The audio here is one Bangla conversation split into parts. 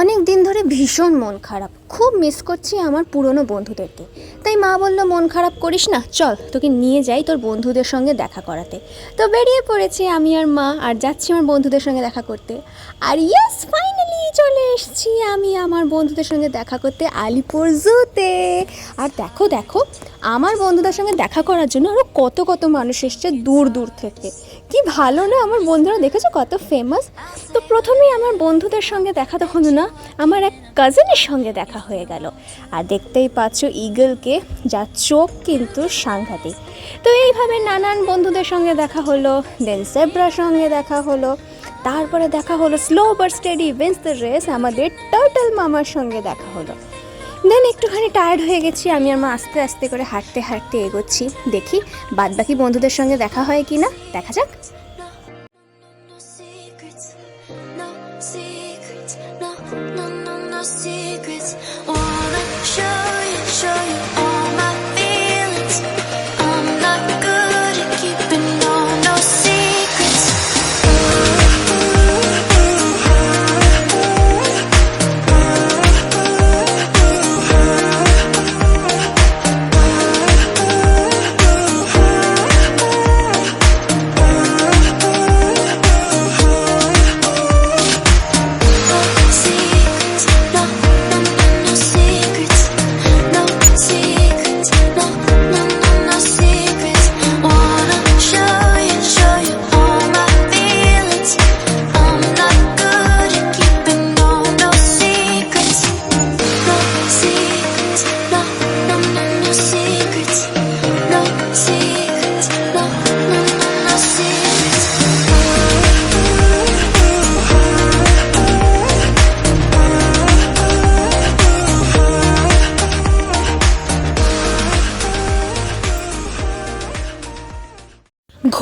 অনেক দিন ধরে ভীষণ মন খারাপ। খুব মিস করছি আমার পুরনো বন্ধুদেরকে। তাই মা বলল, মন খারাপ করিস না, চল, তোকে নিয়ে যাই তোর বন্ধুদের সঙ্গে দেখা করাতে। তো বেরিয়ে পড়েছি আমি আর মা, আর যাচ্ছি আমার বন্ধুদের সঙ্গে দেখা করতে। আর ইয়েস ফাইনালি চলে এসেছি আমি আমার বন্ধুদের সঙ্গে দেখা করতে আলিপুর জুতে আর দেখো দেখো আমার বন্ধুদের সঙ্গে দেখা করার জন্য আরও কত কত মানুষ এসছে দূর দূর থেকে। কি ভালো না? আমার বন্ধুরা দেখেছ কত ফেমাস তো প্রথমেই আমার বন্ধুদের সঙ্গে দেখা তখন না, আমার এক কাজিনের সঙ্গে দেখা হয়ে গেল। আর দেখতেই পাচ্ছ ইগলকে যা চোখ কিন্তু সাংঘাতিক। তো এইভাবে নানান বন্ধুদের সঙ্গে দেখা হলো দেন সেব্রার সঙ্গে দেখা হলো, তারপরে দেখা হলো slow but steady wins the race আমাদের টার্টল মামার সঙ্গে দেখা হলো। দেন একটুখানি টায়ার্ড হয়ে গেছি আমি আমার মা আস্তে আস্তে করে হাঁটতে হাঁটতে এগোচ্ছি দেখি বাদবাকি বন্ধুদের সঙ্গে দেখা হয় কি না দেখা যাক secrets, no, no, no, no secrets.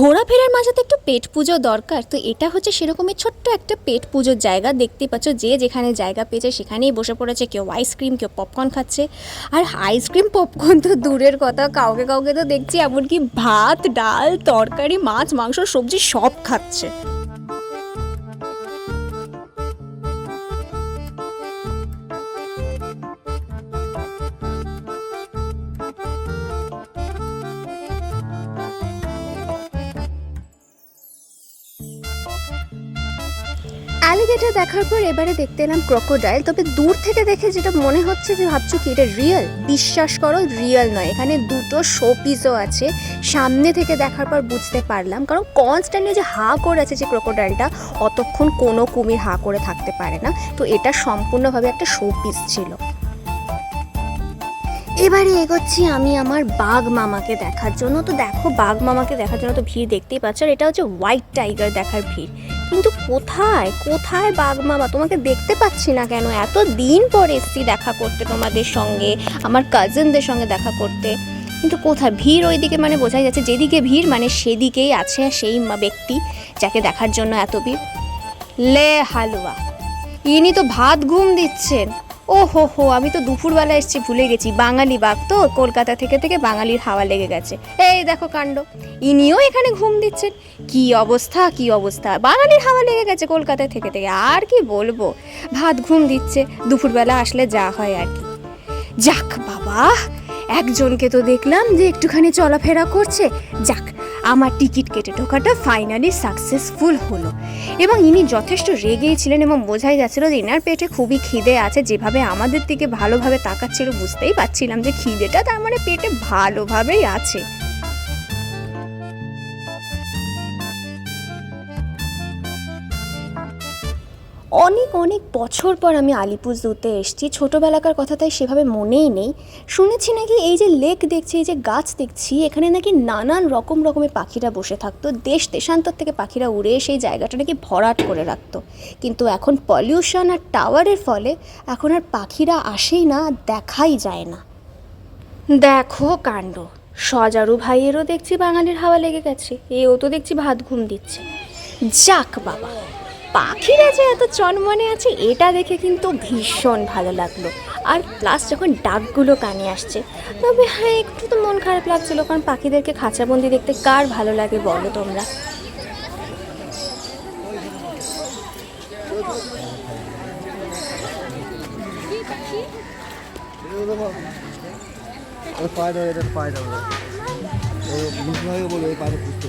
ঘোরাফেরার মাঝে তো একটু পেট পুজো দরকার, তো এটা হচ্ছে সেরকমই ছোট্ট একটা পেট পুজোর জায়গা। দেখতে পাচ্ছ যে যেখানে জায়গা পেয়েছে সেখানেই বসে পড়েছে, কেউ আইসক্রিম কেউ পপকর্ন খাচ্ছে। আর আইসক্রিম পপকর্ন তো দূরের কথা, কাউকে কাউকে তো দেখছি, এমনকি ভাত, ডাল, তরকারি, মাছ, মাংস, সবজি সব খাচ্ছে। অ্যালিগেটর দেখার পর এবারে দেখতে এলাম ক্রোকোডাইল তবে দূর থেকে দেখে যেটা মনে হচ্ছে যে ভাবছ কি, এটা রিয়েল বিশ্বাস করো রিয়েল নয়। এখানে দুটো শো পিসও আছে। সামনে থেকে দেখার পর বুঝতে পারলাম, কারণ কনস্ট্যান্টলি যে হা করে আছে যে ক্রোকোডাইলটা অতক্ষণ কোনো কুমির হা করে থাকতে পারে না। তো এটা সম্পূর্ণভাবে একটা শো পিস ছিল। এবারে এগোচ্ছি আমি আমার বাঘ মামাকে দেখার জন্য। তো দেখো, বাঘ মামাকে দেখার জন্য তো ভিড় দেখতেই পাচ্ছ, আর এটা হচ্ছে হোয়াইট টাইগার দেখার ভিড়। কিন্তু কোথায়? কোথায় বাঘ মামা? তোমাকে দেখতে পাচ্ছি না কেন? এত দিন পর এসছি দেখা করতে তোমাদের সঙ্গে, আমার কাজিনদের সঙ্গে দেখা করতে। কিন্তু কোথায়? ভিড় ওইদিকে মানে বোঝাই যাচ্ছে, যেদিকে ভিড় মানে সেদিকেই আছে সেই ব্যক্তি যাকে দেখার জন্য এত ভিড়। লে হালুয়া, ইনি তো ভাত ঘুম দিচ্ছেন। ও হো হো, আমি তো দুপুরবেলা এসেছি, ভুলে গেছি। বাঙালি বাঘ তো, কলকাতা থেকে থেকে বাঙালির হাওয়া লেগে গেছে। এই দেখো কাণ্ড। ইনিও এখানে ঘুম দিচ্ছেন। কি অবস্থা কি অবস্থা? বাঙালির হাওয়া লেগে গেছে কলকাতা থেকে থেকে, আর কি বলব? ভাত ঘুম দিচ্ছে, দুপুরবেলা আসলে যা হয় আর কি। যাক বাবা, একজনকে তো দেখলাম যে একটুখানি চলাফেরা করছে। যাক আমার টিকিট কেটে ঢোকাটা ফাইনালি সাকসেসফুল হলো। এবং ইনি যথেষ্ট রেগেই ছিলেন এবং বোঝাই যাচ্ছিল যে এনার পেটে খুবই খিদে আছে, যেভাবে আমাদের দিকে ভালোভাবে তাকাচ্ছিল বুঝতেই পারছিলাম যে খিদেটা তার মানে পেটে ভালোভাবেই আছে। অনেক অনেক বছর পর আমি আলিপুর জুতে এসেছি। ছোটোবেলাকার কথা তাই সেভাবে মনেই নেই। শুনেছি নাকি এই যে লেক দেখছি এই যে গাছ দেখছি এখানে নাকি নানান রকম রকমের পাখিরা বসে থাকতো। দেশ দেশান্তর থেকে পাখিরা উড়ে সেই জায়গাটা নাকি ভরাট করে রাখতো। কিন্তু এখন পলিউশন আর টাওয়ারের ফলে এখন আর পাখিরা আসেই না দেখাই যায় না। দেখো কাণ্ড। সজারু ভাইয়েরও দেখছি বাঙালির হাওয়া লেগে গেছে। এও তো দেখছি ভাত ঘুম দিচ্ছে। যাক বাবা পাখিরা যে এত চনমনে আছে, এটা দেখে কিন্তু ভীষণ ভালো লাগল। আর প্লাস যখন ডাকগুলো কানে আসছে, তবে হ্যাঁ একটু তো মন খারাপ লাগছিল, কারণ পাখিদেরকে খাঁচাবন্দি দেখতে কার ভালো লাগে বলো তোমরা? পায়রা এটা পায়রা বলে। বিষ্ণু বলে ওই পায়রা পুষতে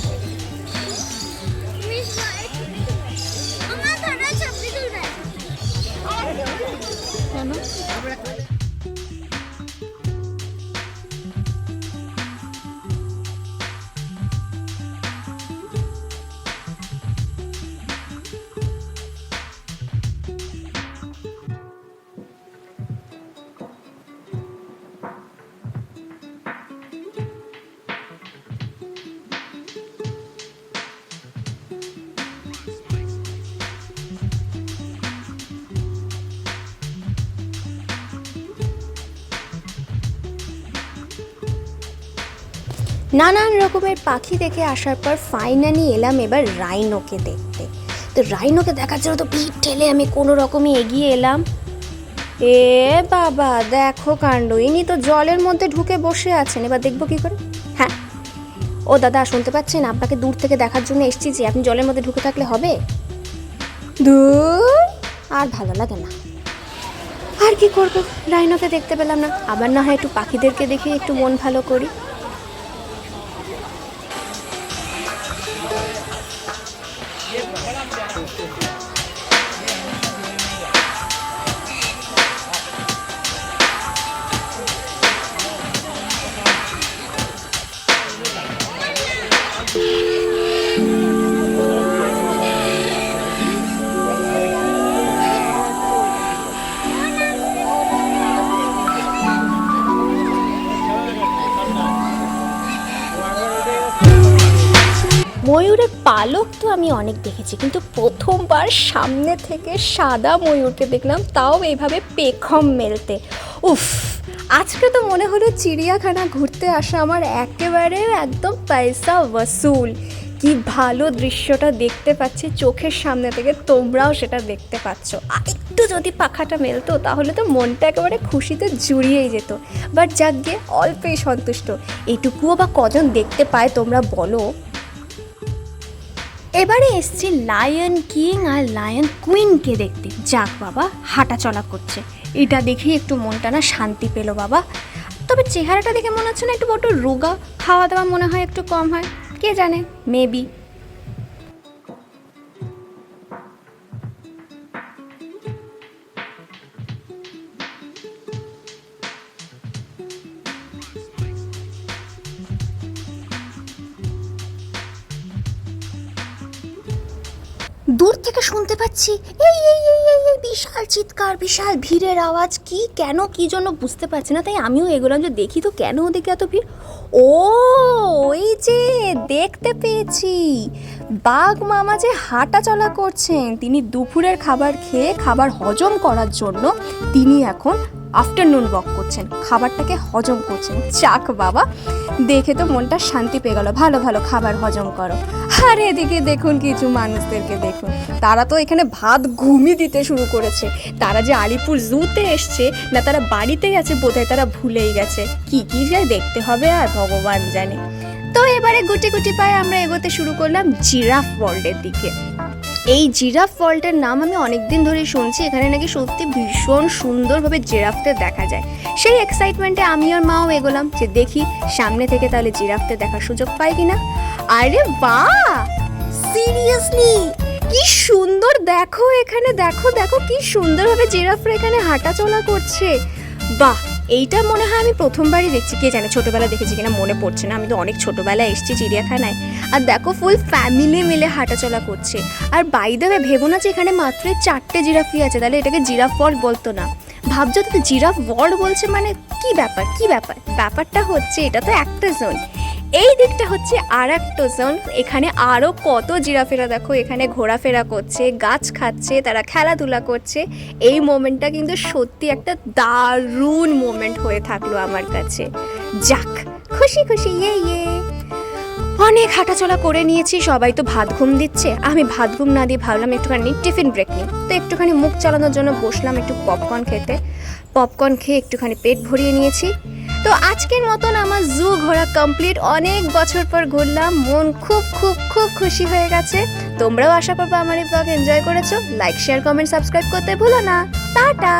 নানান রকমের পাখি দেখে আসার পর ফাইনালি এলাম এবার রাইনোকে দেখতে। তো রাইনোকে দেখার জন্য তো পিঠ ঠেলে আমি কোনো রকমই এগিয়ে এলাম। এ বাবা, দেখো কাণ্ড। ইনি তো জলের মধ্যে ঢুকে বসে আছেন। এবার দেখব কি করে। হ্যাঁ। ও দাদা, শুনতে পাচ্ছেন? আপনাকে দূর থেকে দেখার জন্য এসেছি যে আপনি জলের মধ্যে ঢুকে থাকলে হবে। দূর? আর ভালো লাগে না। আর কি করব? রাইনোকে দেখতে পেলাম না। আবার না হয় একটু পাখিদেরকে দেখে একটু মন ভালো করি। ময়ূরের পালক তো আমি অনেক দেখেছি, কিন্তু প্রথমবার সামনে থেকে সাদা ময়ূরকে দেখলাম, তাও এইভাবে পেখম মেলতে। উফ, আজকে তো মনে হলো চিড়িয়াখানা ঘুরতে আসা আমার একেবারে একদম পয়সা ওসুল কি ভালো দৃশ্যটা দেখতে পাচ্ছি চোখের সামনে থেকে, তোমরাও সেটা দেখতে পাচ্ছ। একটু যদি পাখাটা মেলতো, তাহলে তো মনটা একেবারে খুশিতে জুড়িয়েই যেত। বাট যাক গিয়ে অল্পেই সন্তুষ্ট। এটুকুও বা কজন দেখতে পায় তোমরা বলো। এবারে এসছি লায়ন কিং আর লায়ন কুইনকে দেখতে। যাক বাবা হাঁটা চলা করছে। এটা দেখে একটু মনটা না শান্তি পেল বাবা। তবে চেহারাটা দেখে মনে হচ্ছে না একটু বড় রোগা খাওয়া দাওয়া মনে হয় একটু কম হয়। কে জানে মেবি দূর থেকে শুনতে পাচ্ছি। এই এই এই এই এই বিশাল চিৎকার, বিশাল ভিড়ের আওয়াজ। কি, কেন, কি জন্য বুঝতে পারছি না, তাই আমিও এগোলাম যে দেখি তো কেন ওদিকে এত ভিড়। ও ওই যে, দেখতে পেয়েছি। বাঘ মামা যে হাঁটা চলা করছেন, তিনি দুপুরের খাবার খেয়ে খাবার হজম করার জন্য তিনি এখন আফটারনুন ওয়াক করছেন, খাবারটাকে হজম করছেন। চাক বাবা, দেখে তো মনটা শান্তি পেয়ে গেল। ভালো ভালো খাবার হজম করো। আর এদিকে দেখুন কিছু মানুষদেরকে দেখুন। তারা তো এখানে ভাত ঘুমি দিতে শুরু করেছে। তারা যে আলিপুর জুতে এসছে, না তারা বাড়িতেই আছে বোধহয়, তারা ভুলেই গেছে। কি কি যায় দেখতে হবে আর ভগবান জানে। তো এবারে গুটি গুটি পায়ে আমরা এগোতে শুরু করলাম জিরাফ ওয়ার্ল্ডের দিকে। এই জিরাফ ফলটার নাম আমি অনেক দিন ধরেই শুনছি, এখানে নাকি সত্যি ভীষণ সুন্দরভাবে জিরাফতে দেখা যায়। সেই এক্সাইটমেন্টে আমি আর মাও এগোলাম যে দেখি সামনে থেকে তাহলে জিরাফতে দেখার সুযোগ পাই কিনা। আরে বাহ! সিরিয়াসলি কি সুন্দর, দেখো এখানে, দেখো দেখো, কি সুন্দরভাবে জিরাফরা এখানে হাঁটা চলা করছে। বাহ! এইটা মনে হয় আমি প্রথমবারই দেখছি, কে জানে ছোটোবেলা দেখেছি কিনা, মনে পড়ছে না। আমি তো অনেক ছোটবেলায় এসেছি চিড়িয়াখানায়। আর দেখো ফুল ফ্যামিলি মিলে হাঁটাচলা করছে। আর বাই দ্য ভেবো না যে এখানে মাত্র চারটে জিরাফি আছে, তাহলে এটাকে জিরাফ ওয়ার্ড বলতো না। ভাবছ তো জিরাফ ওয়ার্ড বলছে মানে কি ব্যাপার কি ব্যাপার? ব্যাপারটা হচ্ছে, এটা তো একটা জোন এই দিকটা হচ্ছে আর একটা জোন এখানে আরও কত জিরাফেরা দেখো, এখানে ঘোরাফেরা করছে, গাছ খাচ্ছে, তারা খেলাধুলা করছে। এই মোমেন্টটা কিন্তু সত্যি একটা দারুণ মোমেন্ট হয়ে থাকল আমার কাছে। যাক, খুশি খুশি ইয়ে ইয়ে। অনেক হাঁটাচলা করে নিয়েছি, সবাই তো ভাত ঘুম দিচ্ছে। আমি ভাত ঘুম না দিয়ে ভাবলাম একটুখানি টিফিন ব্রেক নিই। তো একটুখানি মুখ চালানোর জন্য বসলাম একটু পপকর্ন খেতে। পপকর্ন খেয়ে একটুখানি পেট ভরিয়ে নিয়েছি। তো আজকের মতন আমার জু ঘোরা কমপ্লিট অনেক বছর পর ঘুরলাম, মন খুব খুব খুব খুশি হয়ে গেছে। তোমরাও আশা করব আমার এই ব্লগ এনজয় করেছ। লাইক শেয়ার কমেন্ট সাবস্ক্রাইব করতে ভুলো না। টাটা!